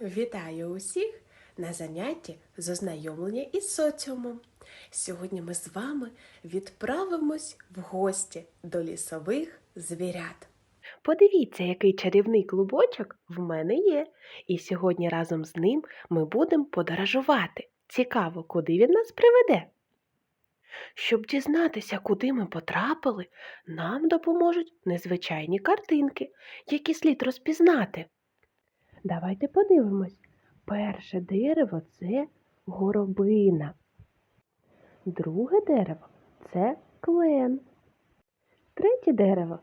Вітаю усіх на занятті з ознайомлення із соціумом. Сьогодні ми з вами відправимось в гості до лісових звірят. Подивіться, який чарівний клубочок в мене є. І сьогодні разом з ним ми будемо подорожувати. Цікаво, куди він нас приведе. Щоб дізнатися, куди ми потрапили, нам допоможуть незвичайні картинки, які слід розпізнати. Давайте подивимось. Перше дерево це горобина. Друге дерево це клен. Третє дерево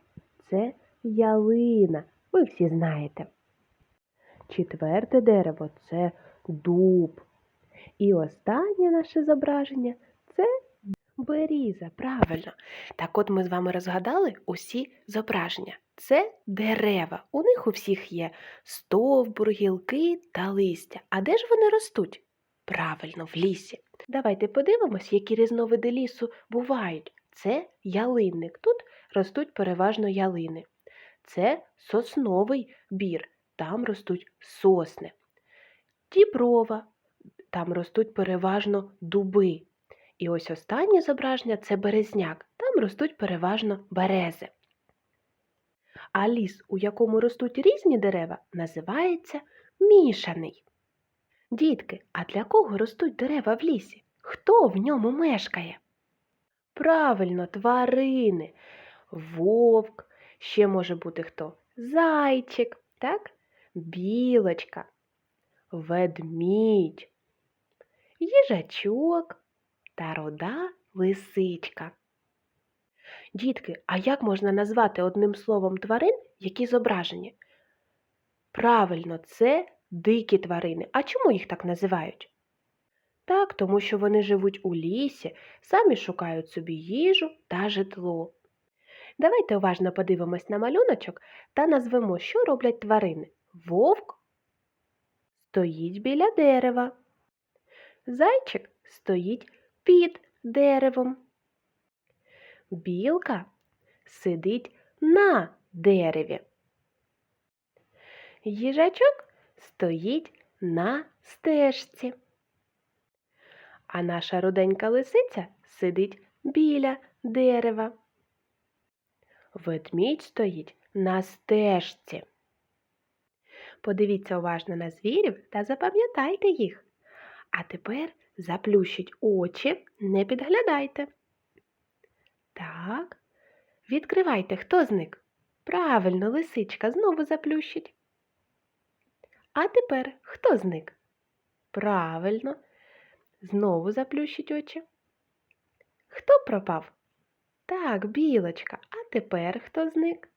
це ялина. Ви всі знаєте. Четверте дерево це дуб. І останнє наше зображення це беріза. Правильно. Так от ми з вами розгадали усі зображення. Це дерева. У них у всіх є стовбур, гілки та листя. А де ж вони ростуть? Правильно, в лісі. Давайте подивимось, які різновиди лісу бувають. Це ялинник. Тут ростуть переважно ялини. Це сосновий бір, там ростуть сосни. Діброва, там ростуть переважно дуби. І ось останнє зображення це березняк, там ростуть переважно берези. А ліс, у якому ростуть різні дерева, називається мішаний. Дітки, а для кого ростуть дерева в лісі? Хто в ньому мешкає? Правильно, тварини. Вовк, ще може бути хто? Зайчик, так? Білочка, ведмідь, їжачок та руда лисичка. Дітки, а як можна назвати одним словом тварин, які зображені? Правильно, це дикі тварини. А чому їх так називають? Так, тому що вони живуть у лісі, самі шукають собі їжу та житло. Давайте уважно подивимось на малюночок та назвемо, що роблять тварини. Вовк стоїть біля дерева. Зайчик стоїть під деревом. Білка сидить на дереві. Їжачок стоїть на стежці. А наша руденька лисиця сидить біля дерева. Ведмідь стоїть на стежці. Подивіться уважно на звірів та запам'ятайте їх. А тепер заплющіть очі, не підглядайте. Так, відкривайте, хто зник? Правильно, лисичка знову заплющить. А тепер хто зник? Правильно, знову заплющить очі. Хто пропав? Так, білочка. А тепер хто зник?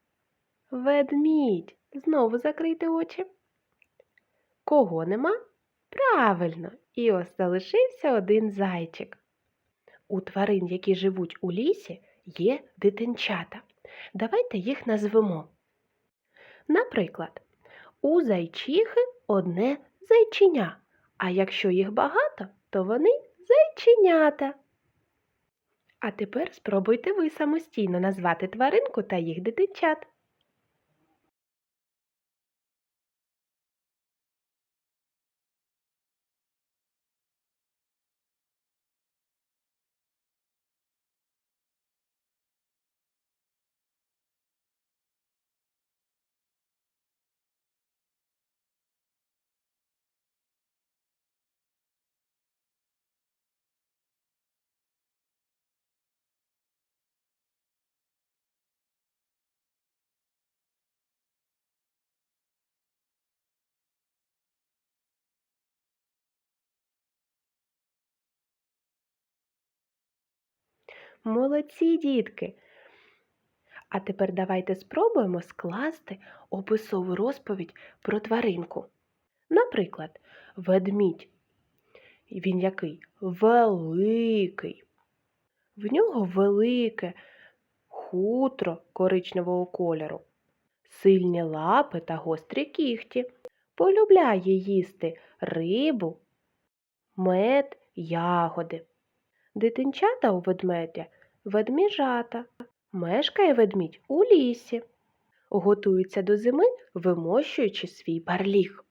Ведмідь. Знову закрийте очі. Кого нема? Правильно, і ось залишився один зайчик. У тварин, які живуть у лісі, є дитинчата. Давайте їх назвемо. Наприклад, у зайчихи одне зайчиня, а якщо їх багато, то вони зайченята. А тепер спробуйте ви самостійно назвати тваринку та їх дитинчат. Молодці, дітки! А тепер давайте спробуємо скласти описову розповідь про тваринку. Наприклад, ведмідь. Він який? Великий. В нього велике хутро коричневого кольору, сильні лапи та гострі кігті. Полюбляє їсти рибу, мед, ягоди. Дитинчата у ведмедя ведміжата. Мешкає ведмідь у лісі. Готується до зими, вимощуючи свій барліг.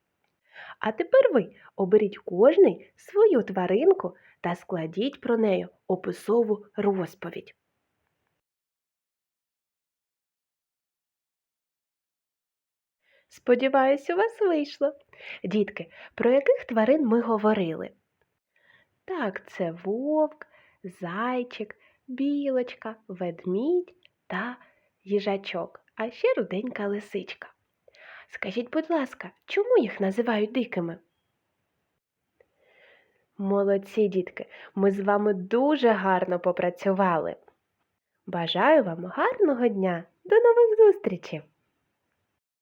А тепер ви оберіть кожний свою тваринку та складіть про неї описову розповідь. Сподіваюсь, у вас вийшло. Дітки, про яких тварин ми говорили? Так, це вовк, зайчик, білочка, ведмідь та їжачок, а ще руденька лисичка. Скажіть, будь ласка, чому їх називають дикими? Молодці, дітки, ми з вами дуже гарно попрацювали. Бажаю вам гарного дня. До нових зустрічей!